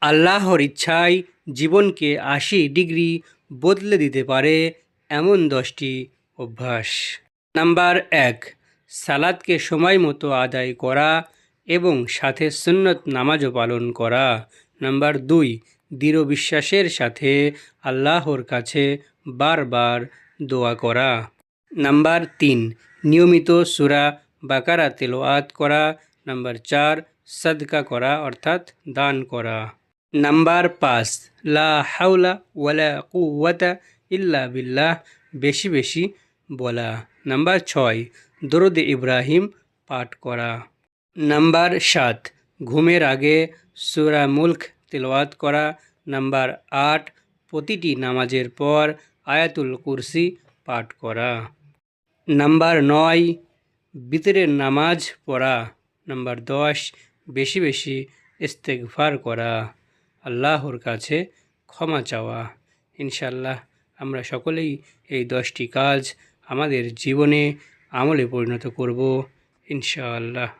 আল্লাহর ইচ্ছায় জীবনকে আশি ডিগ্রি বদলে দিতে পারে এমন দশটি অভ্যাস। নাম্বার এক, সালাদকে সময় মতো আদায় করা এবং সাথে সুন্নত নামাজও পালন করা। নাম্বার দুই, দৃঢ় বিশ্বাসের সাথে আল্লাহর কাছে বারবার দোয়া করা। নাম্বার তিন, নিয়মিত সুরা বাকারা তেলোয়াত করা। নাম্বার চার, সদকা করা অর্থাৎ দান করা। নাম্বার পাঁচ, লা হাওলা ওয়ালা কুওয়াতা ইল্লা বিল্লাহ, বেশি বেশি বলা। নাম্বার ছয়, দরুদ ইব্রাহিম পাঠ করা। নাম্বার সাত, ঘুমের আগে সুরা মুল্ক তেলাওয়াত করা। নাম্বার আট, প্রতিটি নামাজের পর আয়াতুল কুরসি পাঠ করা। নাম্বার নয়, বিতরের নামাজ পড়া। নাম্বার দশ, বেশি বেশি ইস্তেগফার করা। আল্লাহর কাছে ক্ষমা চাওয়া। ইনশাল্লাহ আমরা সকলেই এই দশটি কাজ আমাদের জীবনে আমলে পরিণত করব, ইনশাআল্লাহ।